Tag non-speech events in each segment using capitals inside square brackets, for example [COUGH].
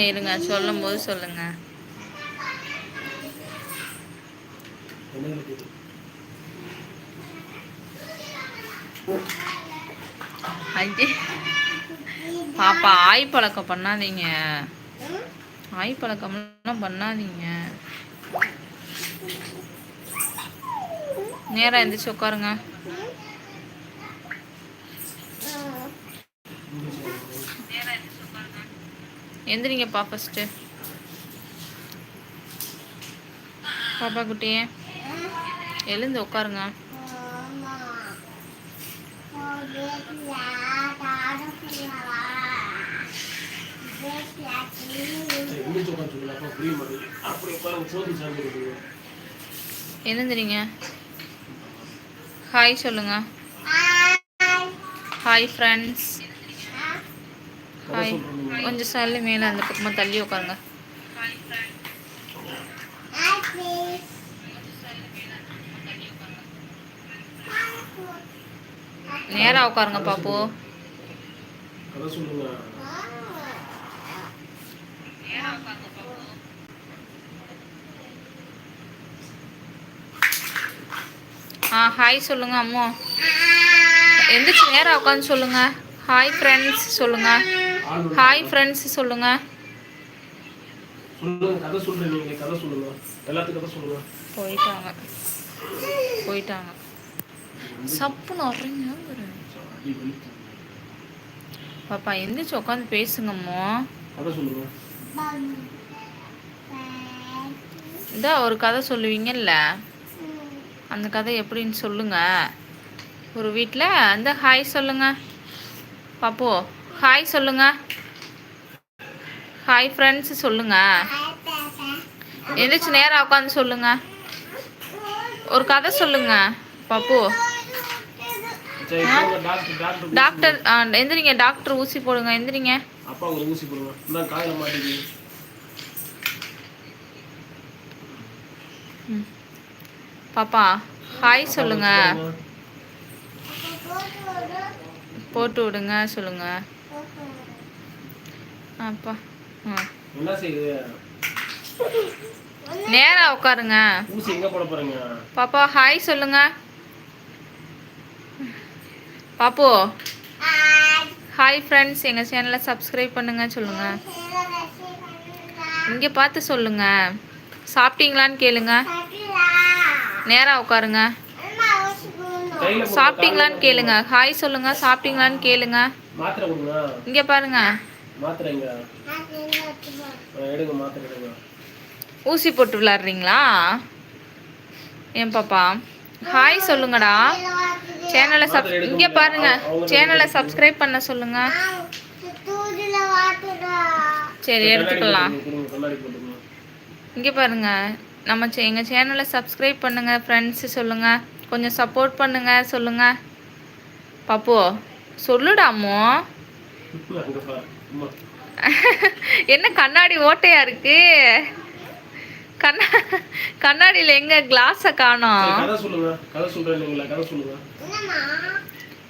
இருங்க சொல்லும் போது சொல்லுங்க பாப்பா ஆய் பழக்கம் பண்ணாதீங்க. ஆய் பழக்கம்லாம் பண்ணாதீங்க. நேரம் எந்திரிச்சு உட்காருங்க. எந்திரிங்கப்பா ஃபஸ்ட்டு பாப்பா குட்டியே எழுந்து உட்காருங்க. எழுந்துறீங்க. ஹாய் சொல்லுங்க. ஹாய் ஃப்ரெண்ட்ஸ் ஹாய் கொஞ்சம் சல்லு மேலே அந்த பக்கமாக தள்ளி உட்காருங்க. நேராக உட்காருங்க பாப்பு. ஆ ஹாய் சொல்லுங்க அம்மோ. எந்திரிச்சு நேராக உட்காந்து சொல்லுங்க. ஹாய் ஃப்ரெண்ட்ஸ் சொல்லுங்க. ஹாய் ஃப்ரெண்ட்ஸ் சொல்லுங்க. போயிட்டாங்க. போயிட்டாங்க. சப்புன்னு. பாப்பா எந்திரிச்சு உட்காந்து பேசுங்கம்மோ இந்த ஒரு கதை சொல்லுவீங்கல்ல? அந்த கதை எப்படின்னு சொல்லுங்க. ஒரு வீட்டில் இந்த ஹாய் சொல்லுங்க. பாப்பு. ஹாய் சொல்லுங்க. ஹாய் ஃப்ரெண்ட்ஸ் சொல்லுங்க. எந்திரிச்சு நேராக உட்காந்து சொல்லுங்க. ஒரு கதை சொல்லுங்க பாப்பு. டாக்டர் எந்திரிங்க டாக்டர் ஊசி போடுங்க எந்திரிங்க. அப்பா உங்களுக்கு ஊசி போடுங்க. இந்த காயில மாட்டேங்குது பாப்பா ஹாய் சொல்லுங்க. போட்டு விடுங்க சொல்லுங்க. அப்பா நேரா உட்காருங்க. ஊசி எங்க போட போறீங்க? பாப்பா ஹாய் சொல்லுங்க. பாப்பு. ஹாய் ஃப்ரெண்ட்ஸ் எங்கள் சேனலை சப்ஸ்கிரைப் பண்ணுங்க சொல்லுங்க. இங்கே பார்த்து சொல்லுங்க. சாப்பிட்டீங்களான்னு கேளுங்க. நேரா உட்காருங்க. சாப்பிட்டீங்களான்னு கேளுங்க. ஹாய் சொல்லுங்க சாப்பிட்டீங்களான்னு கேளுங்க. இங்கே பாருங்க. மாத்திரை எங்க? ஆ, எடுங்க மாத்திரை எடுங்க. ஊசி போட்டு விளாட்றீங்களா ஏன் பாப்பா? ஹாய் சொல்லுங்கடா. சேனலை சப் இங்கே பாருங்க. சேனலை சப்ஸ்கிரைப் பண்ண சொல்லுங்க. சரி எடுத்துக்கலாம். இங்கே பாருங்க. நம்ம சே எங்கள் சேனலை சப்ஸ்கிரைப் பண்ணுங்க ஃப்ரெண்ட்ஸு சொல்லுங்க. கொஞ்சம் சப்போர்ட் பண்ணுங்க சொல்லுங்க. பாப்பு சொல்லுடாமோ என்ன கண்ணாடி ஓட்டையா இருக்கு? கண்ணா கண்ணாடியில் எங்க கிளாஸை காணோம்?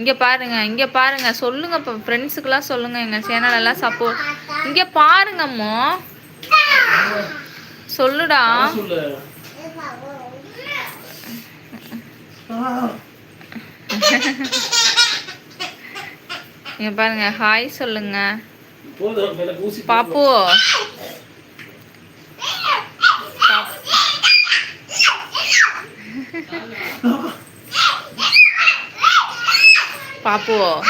இங்க பாருங்க இங்க பாருங்க. சொல்லுங்க இப்போ ஃப்ரெண்ட்ஸுக்கெல்லாம் சொல்லுங்க எங்க சேனல் எல்லாம் சப்போர்ட் இங்க பாருங்கம்மோ சொல்லுடா. சொல்லு. இங்க பாருங்க ஹாய் சொல்லுங்க. பாப்பு. பாப்- பாப்பு.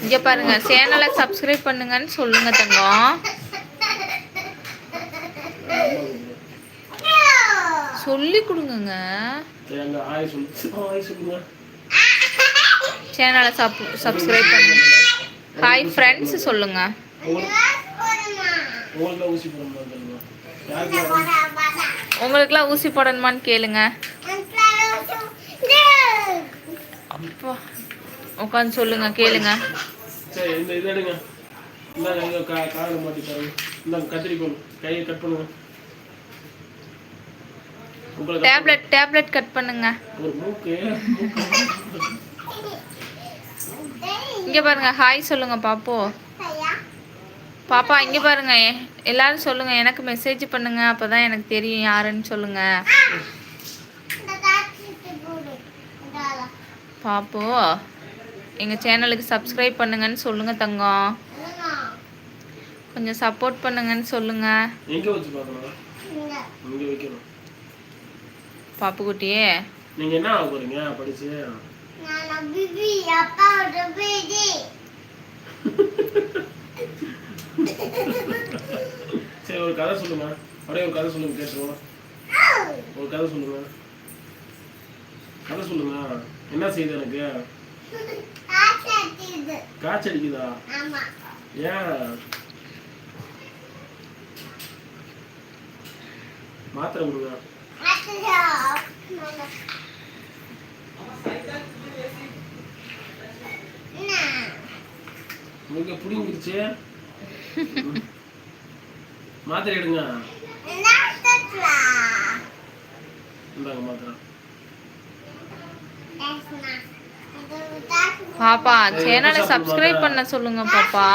இங்க பாருங்க சேனலை சப்ஸ்கிரைப் பண்ணுங்கன்னு சொல்லுங்க தங்கம். சொல்லி சொல்லுங்க சேனலை சப் சப்ஸ்கிரைப் பண்ணுங்க. ஹாய் ஃப்ரெண்ட்ஸ் சொல்லுங்க. ஊசி உங்களுக்குலாம் ஊசி போடணுமான்னு கேளுங்க. அப்பா உட்காந்து சொல்லுங்க கேளுங்க. டேப்லெட் டேப்லெட் கட் பண்ணுங்க. இங்க பாருங்க ஹாய் சொல்லுங்க பாப்போ. பாப்பா இங்கே பாருங்க எல்லாரும் சொல்லுங்க எனக்கு மெசேஜ் பண்ணுங்க அப்பதான் எனக்கு தெரியும் யாருன்னு சொல்லுங்க. பாப்பு எங்க சேனலுக்கு சப்ஸ்கிரைப் பண்ணுங்கன்னு சொல்லுங்க தங்கம். கொஞ்சம் சப்போர்ட் பண்ணுங்கன்னு சொல்லுங்க. எங்க வச்சு பார்க்கணும்? இங்க. வைக்கணும். பாப்பு [LAUGHS] சரி ஒரு கதை சொல்லுமா? அப்படியே ஒரு கதை சொல்லுங்க கேட்டுருவோம் ஒரு கதை சொல்லுங்க கதை சொல்லுங்க என்ன செய்யுது எனக்கு? காய்ச்சல் அடிக்குதா ஏன்? மாத்திரை கொடுங்க. உங்களுக்கு புடிங்கிருச்சு மாத்திரை எடுங்க. இந்தாங்க மாத்திரை. பாப்பா சேனலை சப்ஸ்கிரைப் பண்ண சொல்லுங்க பாப்பா.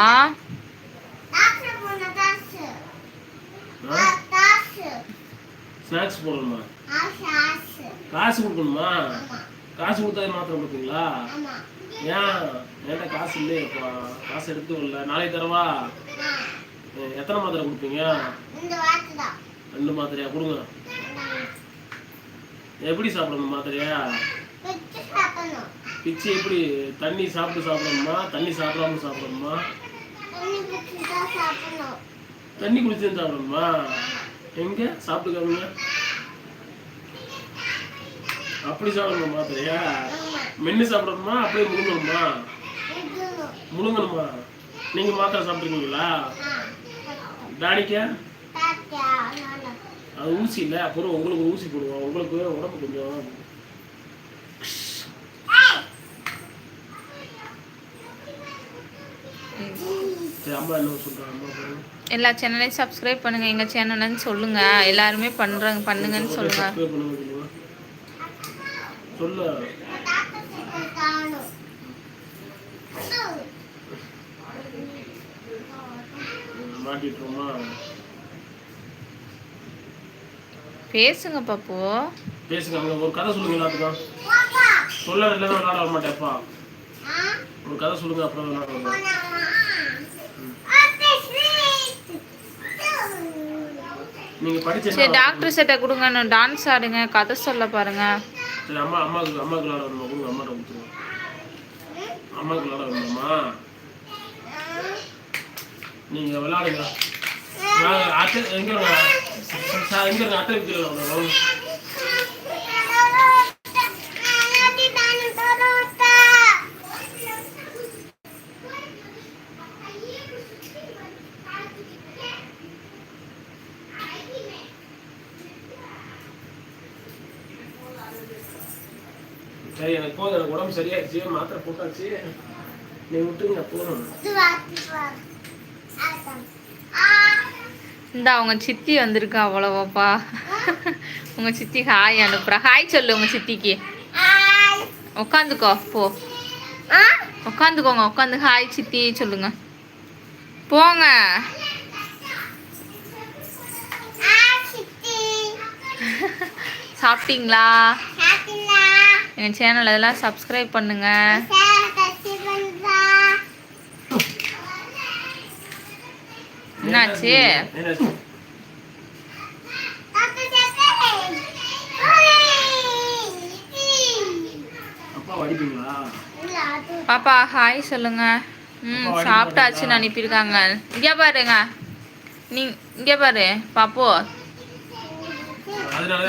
ஸ்நாக்ஸ் போடணுமா? காசு கொடுக்கணுமா? காசு கொடுத்தா மாத்திரை கொடுப்பீங்களா? ஏன்? என்கிட்ட காசு இல்லையேப்பா. காசு எடுத்து வரல நாளைக்கு தரவா? எத்தனை மாத்திரை கொடுப்பீங்க? ரெண்டு மாத்திரையா? கொடுங்க. எப்படி சாப்பிடணும் மாத்திரையா? பிச்சு எப்படி? தண்ணி சாப்பிட்டு சாப்பிடணுமா? தண்ணி சாப்பிடாம சாப்பிடணுமா? தண்ணி குடிச்சு சாப்பிடணுமா. எங்க? சாப்பிட்டு காமிங்க அப்படி சாப்பிடணும் மாத்திரையா மென்னு சாப்பிடணுமா அப்படியே முழுங்கணுமா? முழுங்கணுமா? நீங்க மாத்திரை சாப்பிட்டுருக்கீங்களா? டாடிக்கா அது ஊசி இல்லை அப்புறம் உங்களுக்கு ஊசி போடுவோம். உங்களுக்கு உடம்பு கொஞ்சம் சரி அம்மா என்ன சொல்றாங்க? அம்மா சொல்லுங்க. எல்லா சேனலையும் சப்ஸ்கிரைப் பண்ணுங்க. எங்க சேனல்னு சொல்லுங்க. எல்லாருமே பண்றாங்க பண்ணுங்கன்னு சொல்லுங்க. சொல்லு. ம், மாட்டிட்டுருமா பேசுங்க பாப்பு. பேசுங்க ஒரு கதை சொல்லுங்க எல்லாத்துக்கும். சொல்ல இல்லைன்னா விளையாட வர மாட்டேன்ப்பா ஒரு கதை சொல்லுங்க அப்புறம் விளையாட வருவேன். நீங்க படிச்ச சரி டாக்டர் சட்டை கொடுங்க நான் டான்ஸ் ஆடுங்க கதை சொல்ல பாருங்க. சரி அம்மா அம்மாவுக்கு அம்மாவுக்கு விளையாட வேணுமா கொடுங்க அம்மாட்ட கொடுத்துருவோம். அம்மாவுக்கு விளையாட வரணுமா நீங்கள் விளாடுங்க. எங்கே அட்டை எங்க இருங்க? அட்டை விற்கிறோம் சரி எனக்கு போதும் எனக்கு உடம்பு சரியாயிடுச்சு மாத்திரை போட்டாச்சு நீ விட்டுருங்க போதும் இந்த அவங்க சித்தி வந்திருக்கா அவ்வளவாப்பா உங்க சித்தி ஹாய் அனுப்புறா. ஹாய் சொல்லு உங்க சித்திக்கு. உட்காந்துக்கோ போ. உட்காந்துக்கோங்க உட்காந்து ஹாய் சித்தி சொல்லுங்க. போங்க. சாப்பிட்டீங்களா? எங்க சேனல் எல்லாம் சப்ஸ்கிரைப் பண்ணுங்க. என்னாச்சு? பாப்பா ஹாய் சொல்லுங்க. ம் சாப்பிட்டாச்சுன்னு அனுப்பியிருக்காங்க. இங்கே பாருங்க. நீ இங்கே பாரு பாப்பு.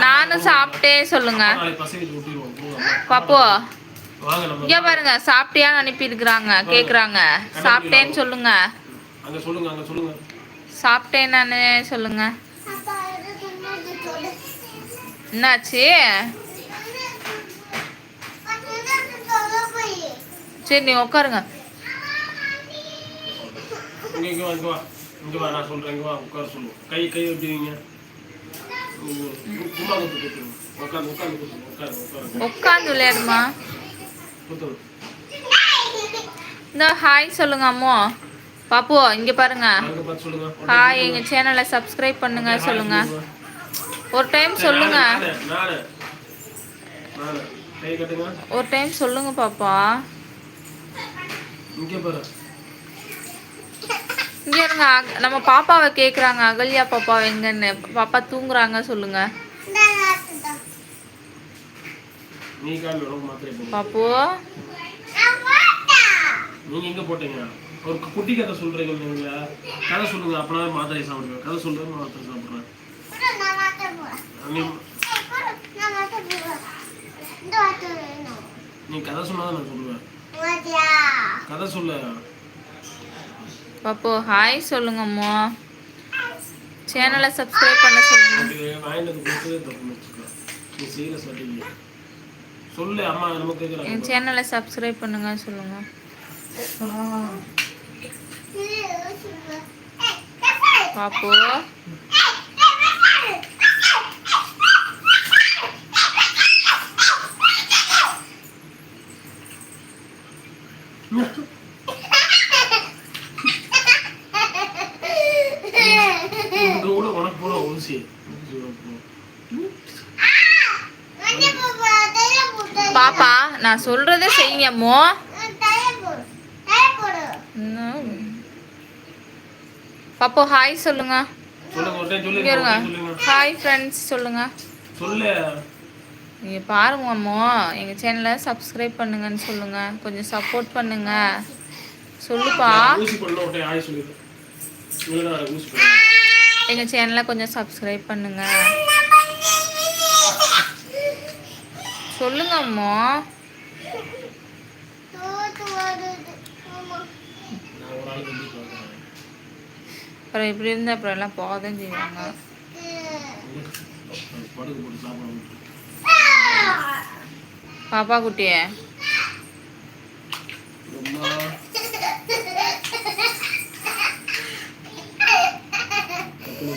நானும் சாப்பிட்டேன் சொல்லுங்க. பாப்பு வாங்க நம்ம இங்கே பாருங்க சாப்பிட்டியான்னு அனுப்பியிருக்கிறாங்க கேட்குறாங்க சாப்பிட்டேன்னு சொல்லுங்க அங்க சொல்லுங்க அங்க சொல்லுங்க சாப்பிட்டேன்னு சொல்லுங்க என்னாச்சு சரி நீ உட்காருங்க இங்க இங்க வா இங்க வா இங்க வா நான் சொல்றேன் இங்க வா உட்கார சொல்லு கை கை விட்டுவீங்க உட்காந்து விளையாடுமா இந்த ஹாய் சொல்லுங்க அம்மோ. பாப்பு இங்க பாருங்க. ஹாய் எங்க சேனலை சப்ஸ்கிரைப் பண்ணுங்க சொல்லுங்க. ஒரு டைம் சொல்லுங்க. ஒரு டைம் சொல்லுங்க பாப்பா. இங்க இருங்க நம்ம பாப்பாவை கேக்குறாங்க அகல்யா பாப்பா எங்கன்னு. பாப்பா தூங்குறாங்க சொல்லுங்க. நீ காமி உனக்கு மாத்திரை போடு. பாப்பு. நீங்க எங்க போட்டீங்க? ஒரு குட்டி கதை சொல்றீங்க நீங்க கதை சொல்லுங்க அப்பனா மாத்திரை சாப்பிடுங்க கதை சொல்லுங்க மாத்திரை சாப்பிடுறேன். நீ கதை சொன்னாதான் நான் சொல்லுவேன். கதை சொல்லு. பாப்பு ஹாய் சொல்லுங்க அம்மா. சேனலை சப்ஸ்கிரைப் பண்ண சொல்லுங்க. சொல்லு அம்மா நமக்கு எங்க கேட்குறாங்க சேனலை சப்ஸ்கிரைப் பண்ணுங்க சொல்லுங்க பாப்பு உனக்கு போல ஊசி நான் சொல்றதை செய்யுங்க அம்மோ. இன்னும். ஹாய் சொல்லுங்க. சொல்லுங்க இருங்க. ஹாய் ஃப்ரெண்ட்ஸ் சொல்லுங்க. நீங்கள் நீங்க பாருங்க அம்மோ. எங்க சேனலை சப்ஸ்கிரைப் பண்ணுங்கன்னு சொல்லுங்க. கொஞ்சம் சப்போர்ட் பண்ணுங்க. சொல்லுப்பா. எங்கள் எங்க சேனலை கொஞ்சம் சப்ஸ்கிரைப் பண்ணுங்க. சொல்லுங்க அம்மா நான் ஒரு ஆள் வந்து பார்க்குறேன் அப்புறம் இப்படி இருந்தால் அப்புறம் எல்லாம் போகதான் செய்வாங்க பாப்பா குட்டியே.